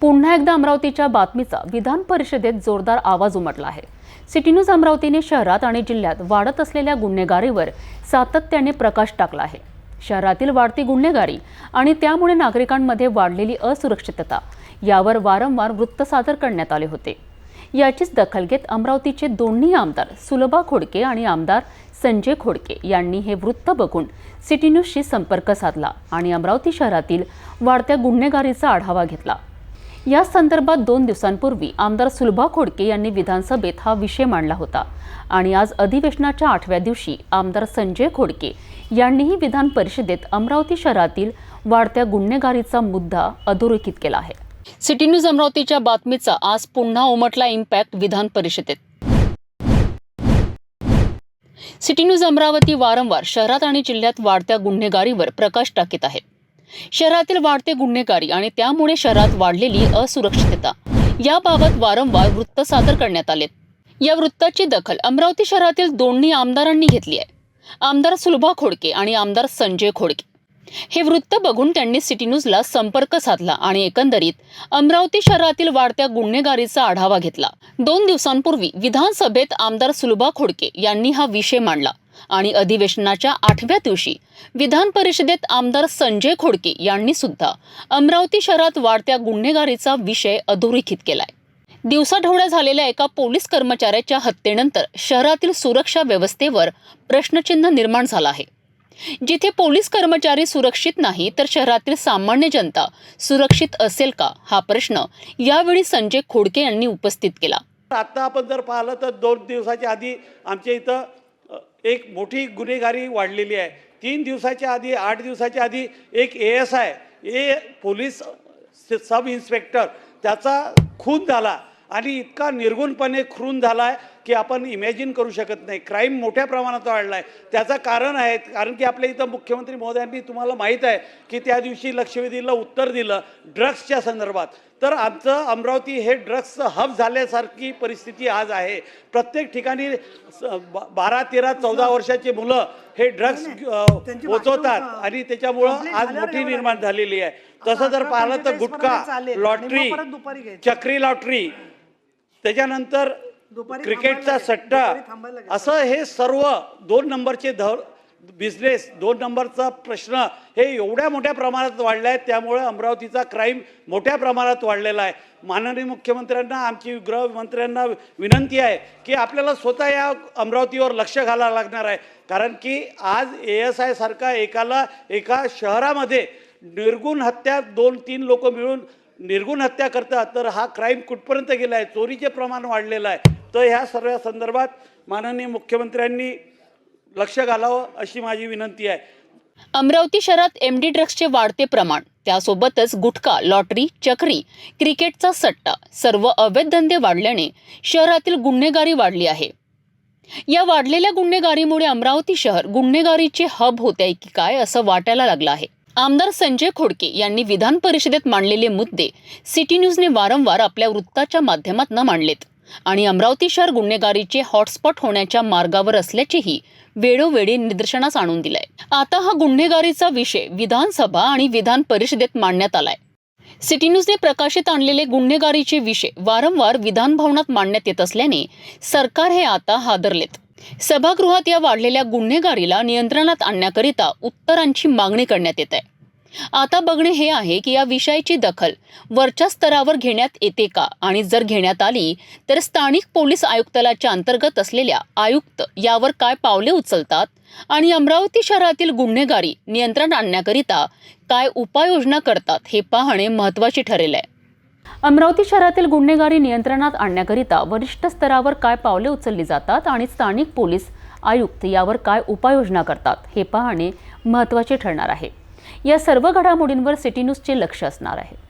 पुन्हा एकदा अमरावतीच्या बातमीचा विधान परिषदेत जोरदार आवाज उमटला आहे. सिटी न्यूज अमरावतीने शहरात आणि जिल्ह्यात वाढत असलेल्या गुन्हेगारीवर सातत्याने प्रकाश टाकला आहे. शहरातील वाढती गुन्हेगारी आणि त्यामुळे नागरिकांमध्ये वाढलेली असुरक्षितता यावर वारंवार वृत्त सादर करण्यात आले होते. याचीच दखल घेत अमरावतीचे दोन्ही आमदार सुलभा खोडके आणि आमदार संजय खोडके यांनी हे वृत्त बघून सिटी न्यूजशी संपर्क साधला आणि अमरावती शहरातील वाढत्या गुन्हेगारीचा आढावा घेतला. या संदर्भात दोन दिवसांपूर्वी आमदार सुलभा खोडके यांनी विधानसभेत हा विषय मांडला होता. आणि आज अधिवेशनाच्या आठव्या दिवशी आमदार संजय खोडके यांनीही विधान परिषदेत अमरावती शहरातील वाढत्या गुन्हेगारीचा मुद्दा अधोरेखित केला आहे. सिटी न्यूज अमरावतीच्या बातमीचा आज पुन्हा उमटला इम्पॅक्ट विधान परिषदेत. सिटी न्यूज अमरावती वारंवार शहरात आणि जिल्ह्यात वाढत्या गुन्हेगारीवर प्रकाश टाकीत आहे. शहरातील वाढते गुन्हेगारी आणि त्यामुळे शहरात वाढलेली असुरक्षितता. याबाबत वारंवार वृत्त सादर करण्यात आले. या वृत्ताची दखल अमरावती शहरातील दोन्ही आमदारांनी घेतली आहे. आमदार सुलभा खोडके आणि आमदार संजय खोडके. हे वृत्त बघून त्यांनी सिटी न्यूजला संपर्क साधला आणि एकंदरीत अमरावती शहरातील वाढत्या गुन्हेगारीचा आढावा घेतला. दोन दिवसांपूर्वी विधानसभेत आमदार सुलभा खोडके यांनी हा विषय मांडला. आणि अधिवेशनाच्या आठव्या दिवशी विधान परिषदेत आमदार संजय खोडके यांनी सुद्धा अमरावती शहरात वाढत्या गुन्हेगारीचा विषय अधोरेखित केलाय. दिवसाढवळ्या झालेल्या एका पोलीस कर्मचाऱ्याच्या हत्येनंतर शहरातील सुरक्षा व्यवस्थेवर प्रश्नचिन्ह निर्माण झालं आहे. जिथे पोलीस कर्मचारी सुरक्षित नाही तर शहरातील सामान्य जनता सुरक्षित असेल का हा प्रश्न यावेळी संजय खोडके यांनी उपस्थित केला. आता आपण जर पाहिलं तर दोन दिवसाच्या आधी आमच्या इथं एक मोठी गुन्हेगारी वाढलेली आहे. तीन दिवसाच्या आधी आठ दिवसाच्या आधी एक A S I a police sub inspector त्याचा खून झाला आणि इतका निर्गुणपणे खून झाला आहे की आपण इमॅजिन करू शकत नाही. क्राईम मोठ्या प्रमाणात वाढला आहे त्याचं कारण आहे कारण की आपल्या इथं मुख्यमंत्री महोदयांनी तुम्हाला माहीत आहे की त्या दिवशी लक्षवेधीला उत्तर दिलं ड्रग्सच्या संदर्भात. तर आमचं अमरावती हे ड्रग्सचं हब झाल्यासारखी परिस्थिती आज आहे. प्रत्येक ठिकाणी बारा तेरा चौदा वर्षाची मुलं हे ड्रग्स पोचवतात आणि त्याच्यामुळं आज मोठी निर्माण. झालेली आहे. तसं जर पाहिलं तर गुटखा लॉटरी. चक्री लॉटरी त्याच्यानंतर क्रिकेटचा सट्टा. असं हे सर्व दोन नंबरचे धर बिझनेस दोन नंबरचा प्रश्न हे एवढ्या मोठ्या प्रमाणात वाढले आहेत त्यामुळे अमरावतीचा क्राईम मोठ्या प्रमाणात वाढलेला आहे. माननीय मुख्यमंत्र्यांना आमची गृहमंत्र्यांना विनंती आहे की आपल्याला स्वतः या अमरावतीवर लक्ष घालावं लागणार आहे. कारण की आज ए एस आय सारखा एकाला एका शहरामध्ये निर्गुण हत्या दोन तीन लोक मिळून निर्गुण हत्या करतात तर हा क्राईम कुठपर्यंत गेला आहे चोरीचे प्रमाण वाढलेलं आहे. तर ह्या सर्व संदर्भात माननीय मुख्यमंत्र्यांनी लक्ष घालावं अशी माझी विनंती आहे. अमरावती शहरात एम डी ड्रग्सचे वाढते प्रमाण त्यासोबतच गुटखा लॉटरी चक्री क्रिकेटचा सट्टा सर्व अवैध धंदे वाढल्याने शहरातील गुन्हेगारी वाढली आहे. या वाढलेल्या गुन्हेगारीमुळे अमरावती शहर गुन्हेगारीचे हब होते आहे की काय असं वाटायला लागलं आहे. आमदार संजय खोडके यांनी विधान परिषदेत मांडलेले मुद्दे सिटी न्यूजने वारंवार आपल्या वृत्ताच्या माध्यमातून मांडलेत. आणि अमरावती शहर गुन्हेगारीचे हॉटस्पॉट होण्याच्या मार्गावर असल्याचेही वेळोवेळी निदर्शनास आणून दिलंय. आता हा गुन्हेगारीचा विषय विधानसभा आणि विधान परिषदेत मांडण्यात आलाय. सिटी न्यूजने प्रकाशित आणलेले गुन्हेगारीचे विषय वारंवार विधान भवनात मांडण्यात येत असल्याने सरकार हे आता हादरलेत. सभागृहात या वाढलेल्या गुन्हेगारीला नियंत्रणात आणण्याकरिता उत्तरांची मागणी करण्यात येत आहे. आता बघणे हे आहे की या विषयाची दखल वरच्या स्तरावर घेण्यात येते का? आणि जर घेण्यात आली तर स्थानिक पोलीस आयुक्तालयाच्या अंतर्गत असलेल्या आयुक्त यावर काय पावले उचलतात? आणि अमरावती शहरातील गुन्हेगारी नियंत्रण आणण्याकरिता काय उपाययोजना करतात हे पाहणे महत्त्वाचे ठरेल आहे. अमरावती शहरातील गुन्हेगारी नियंत्रणात आणण्याकरिता वरिष्ठ स्तरावर काय पावले उचलली जातात आणि स्थानिक पोलीस आयुक्त यावर काय उपाययोजना करतात हे पाहणे महत्त्वाचे ठरणार आहे. या सर्व घडामोडींवर सिटी न्यूजचे लक्ष असणार आहे.